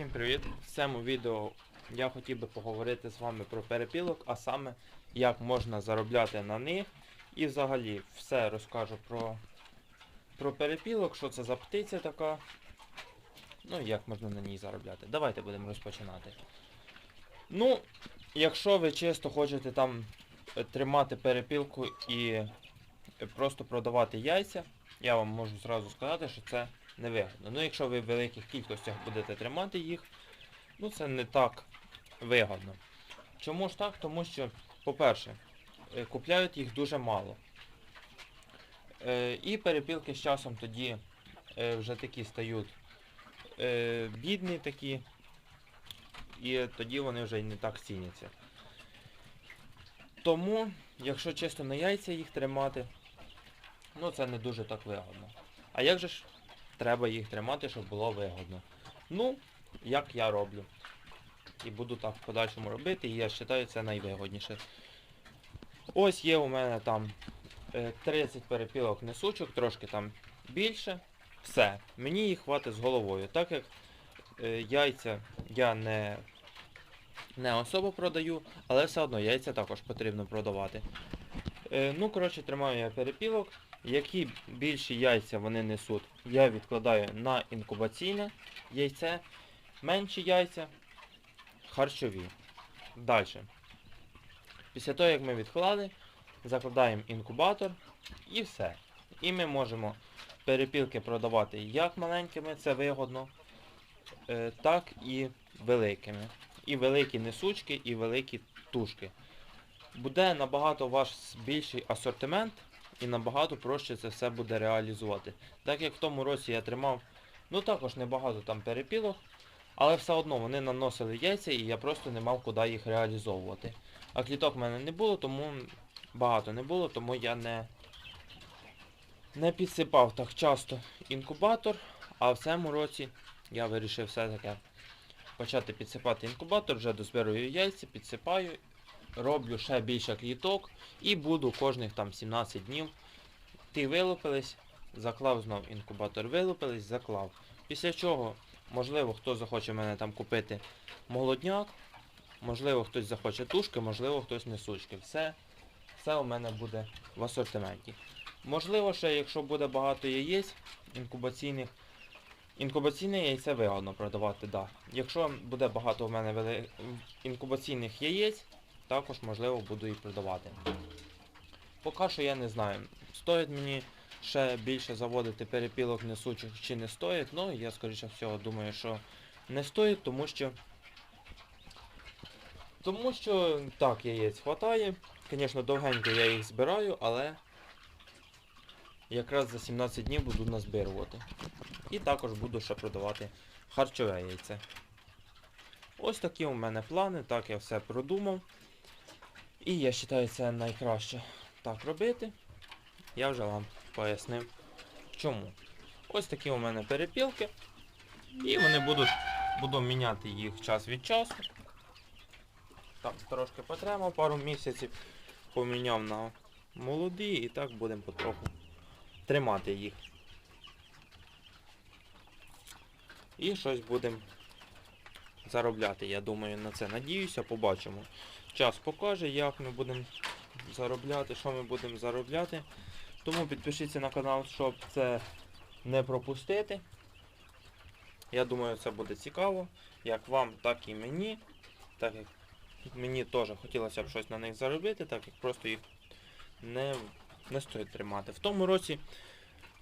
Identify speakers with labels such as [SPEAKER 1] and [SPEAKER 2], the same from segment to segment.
[SPEAKER 1] Всім привіт! В цьому відео я хотів би поговорити з вами про перепілок, а саме як можна заробляти на них. І взагалі все розкажу про, про перепілок, що це за птиця така. Ну і як можна на ній заробляти. Давайте будемо розпочинати. Ну, якщо ви чисто хочете там тримати перепілку і просто продавати яйця, я вам можу зразу сказати, що це невигодно. Ну, якщо ви в великих кількостях будете тримати їх, ну це не так вигодно. Чому ж так? Тому що, по-перше, е, купляють їх дуже мало. Е, І перепілки з часом тоді е, вже такі стають бідні такі, і тоді вони вже не так ціняться. Тому, якщо чисто на яйця їх тримати, ну це не дуже так вигодно. А як же ж треба їх тримати, щоб було вигодно? Ну, як я роблю. І буду так в подальшому робити, і я вважаю це найвигодніше. Ось є у мене там е, 30 перепілок несучок, трошки там більше. Все. Мені їх хватить з головою. Так як е, яйця я не, не особо продаю, але все одно яйця також потрібно продавати. Е, ну, коротше, тримаю я перепілок. Які більші яйця вони несуть, я відкладаю на інкубаційне яйце. Менші яйця харчові. Далі. Після того, як ми відклали, закладаємо інкубатор і все. І ми можемо перепілки продавати як маленькими, це вигодно, е, так і великими. І великі несучки, і великі тушки. Буде набагато ваш більший асортимент і набагато проще це все буде реалізувати. Так як в тому році я тримав, ну також небагато там перепілок, але все одно вони наносили яйця і я просто не мав куди їх реалізовувати. А кліток в мене не було, тому багато не було, тому я не, не підсипав так часто інкубатор, а в цьому році я вирішив все-таки почати підсипати інкубатор, вже дозбирую яйця, підсипаю, роблю ще більше кліток і буду кожних там 17 днів. Ті вилупились, заклав знов інкубатор, вилупились, заклав. Після чого, можливо, хто захоче мене там купити молодняк, можливо, хтось захоче тушки, можливо, хтось несучки. Все, все у мене буде в асортименті. Можливо, ще, якщо буде багато яєць інкубаційних, інкубаційне яйце вигодно продавати, да. Якщо буде багато в мене інкубаційних яєць, також можливо буду і продавати. Поки що я не знаю. Стоїть мені ще більше заводити перепілок несучих чи не стоїть, ну я скоріше всього думаю, що не стоїть, тому що. Тому що так, яєць хватає. Звісно, довгенько я їх збираю, але якраз за 17 днів буду назбирувати. І також буду ще продавати харчове яйце. Ось такі у мене плани, так я все продумав. І я вважаю це найкраще так робити. Я вже вам пояснив чому. Ось такі у мене перепілки. І вони будуть, буду міняти їх час від часу. Так, трошки потримав пару місяців, поміняв на молоді і так будемо потроху тримати їх. І щось будемо заробляти. Я думаю, на це надіюся, побачимо. Час покаже, як ми будемо заробляти, що ми будемо заробляти. Тому підпишіться на канал, щоб це не пропустити. Я думаю, це буде цікаво, як вам, так і мені. Так як мені теж хотілося б щось на них заробити, так як просто їх не, не стоїть тримати. В тому році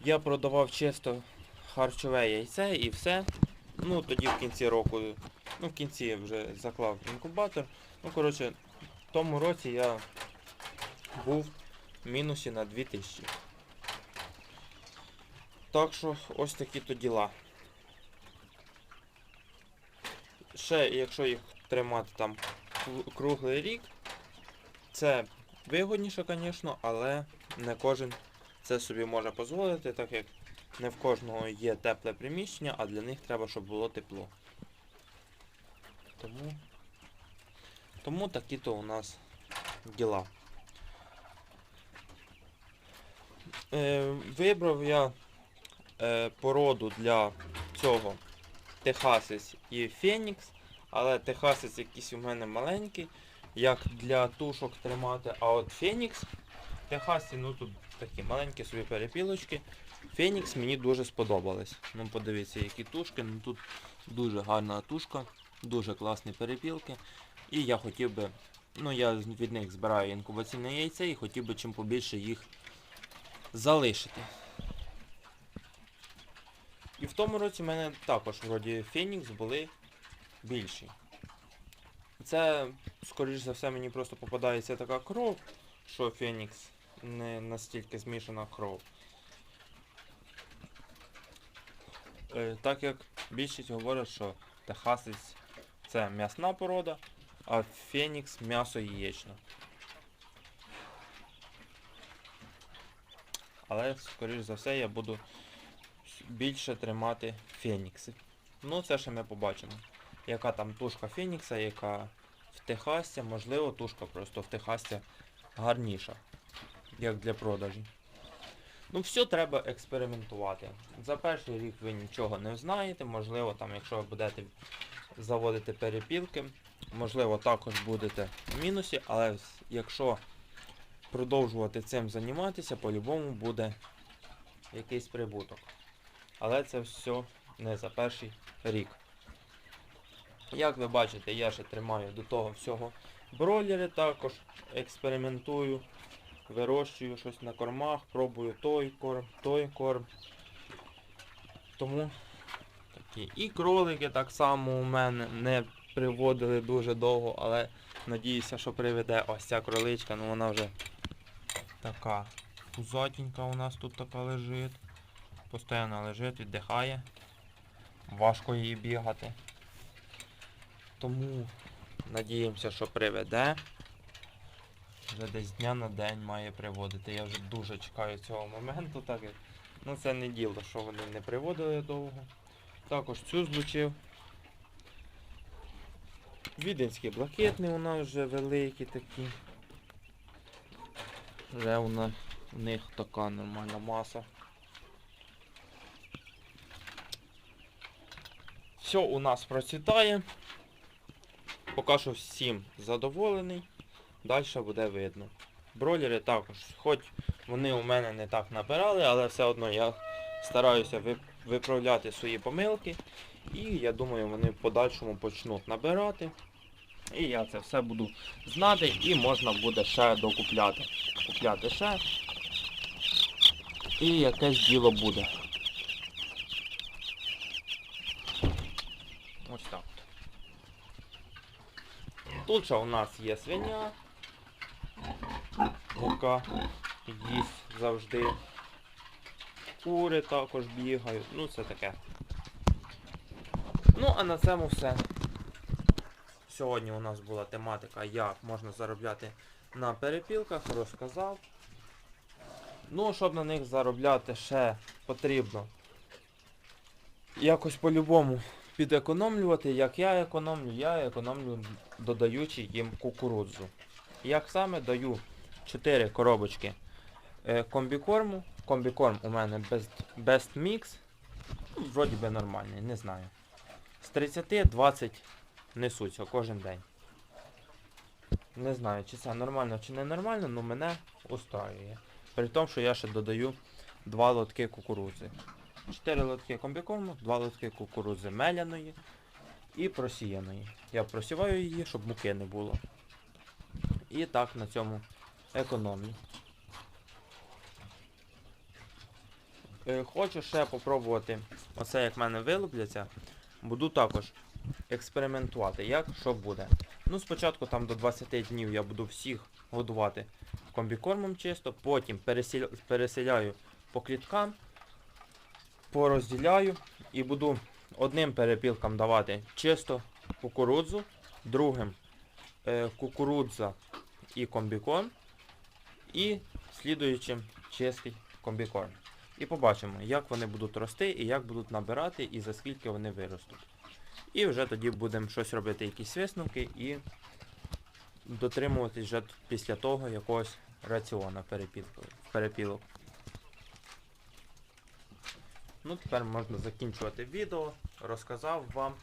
[SPEAKER 1] я продавав чисто харчове яйце і все. Ну тоді в кінці року, ну в кінці я вже заклав інкубатор. Ну, коротше, в тому році я був в мінусі на 2000. Так що ось такі то діла. Ще, якщо їх тримати там круглий рік, це вигодніше, звісно, але не кожен це собі може дозволити, так як не в кожного є тепле приміщення, а для них треба, щоб було тепло. Тому, тому такі-то у нас діла. Е, вибрав я е, породу для цього Техасис і Фенікс, але Техасис якийсь у мене маленький, як для тушок тримати, а от Фенікс, Техасі, ну тут такі маленькі собі перепілочки. Фенікс мені дуже сподобались. Ну подивіться, які тушки, ну тут дуже гарна тушка, дуже класні перепілки. І я хотів би, ну я від них збираю інкубаційне яйце і хотів би чим побільше їх залишити. І в тому році в мене також вроді Фенікс були більші. Це, скоріш за все, мені просто попадається така кров, що Фенікс не настільки змішана кров. Е, так як більшість говорять, що Техасець це м'ясна порода, а Фенікс м'ясо яєчне. Але, скоріш за все, я буду більше тримати Фенікси. Ну, це ще ми побачимо. Яка там тушка Фенікса, яка в Техасі, можливо, тушка просто в Техасі гарніша, як для продажі. Ну, все треба експериментувати. За перший рік ви нічого не знаєте, можливо, там, якщо ви будете заводити перепілки, можливо, також будете в мінусі, але якщо продовжувати цим займатися, по-любому буде якийсь прибуток. Але це все не за перший рік. Як ви бачите, я ще тримаю до того всього бройлери також, експериментую, вирощую щось на кормах, пробую той корм, той корм. Тому такі. І кролики так само у мене не приводили дуже довго, але надіюся, що приведе ось ця кроличка, ну вона вже така пузатенька у нас тут така лежить. Постійно лежить, віддихає. Важко їй бігати. Тому надіємося, що приведе. Вже десь дня на день має приводити. Я вже дуже чекаю цього моменту, так як ну це не діло, що вони не приводили довго. Також цю злучив. Віденські блакитні у нас вже великі такі. Вже у них така нормальна маса. Все у нас процвітає. Поки що всім задоволений. Далі буде видно. Бройлери також, хоч вони у мене не так набирали, але все одно я стараюся виправляти свої помилки. І я думаю, вони в подальшому почнуть набирати. І я це все буду знати і можна буде ще докупляти. Купляти ще. І якесь діло буде. Ось так. Тут ще у нас є свиня, яка їсть завжди. Кури також бігають, ну це таке. Ну, а на цьому все. Сьогодні у нас була тематика, як можна заробляти на перепілках, розказав. Ну, щоб на них заробляти ще потрібно якось по-любому підекономлювати, як я економлю, я економлю, додаючи їм кукурудзу. Як саме даю 4 коробочки е, комбікорму. Комбікорм у мене Best, Best Mix. Ну, Вроді би нормальний, не знаю. З 30-20 несуться кожен день. Не знаю, чи це нормально, чи не нормально, але мене устраює. При тому, що я ще додаю 2 лотки кукурудзи. 4 лотки комбікорму, 2 лотки кукурудзи меляної і просіяної. Я просіваю її, щоб муки не було. І так на цьому економлю. Е, Хочу ще попробувати, оце як в мене вилупляться, буду також експериментувати, як що буде. Ну, спочатку там до 20 днів я буду всіх годувати комбікормом чисто, потім пересіля- переселяю по кліткам, порозділяю і буду одним перепілкам давати чисто кукурудзу, другим е, кукурудза і комбікорм, і слідуючим чистий комбікорм. І побачимо, як вони будуть рости і як будуть набирати і за скільки вони виростуть. І вже тоді будемо щось робити, якісь висновки і дотримуватись вже після того якогось перепілку- перепілок. Ну, тепер можна закінчувати відео, розказав вам.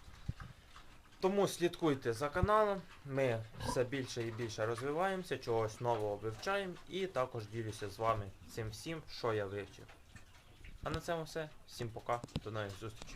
[SPEAKER 1] Тому слідкуйте за каналом, ми все більше і більше розвиваємося, чогось нового вивчаємо і також ділюся з вами цим всім, що я вивчив. А на цьому все. Всім пока, до нових зустрічей.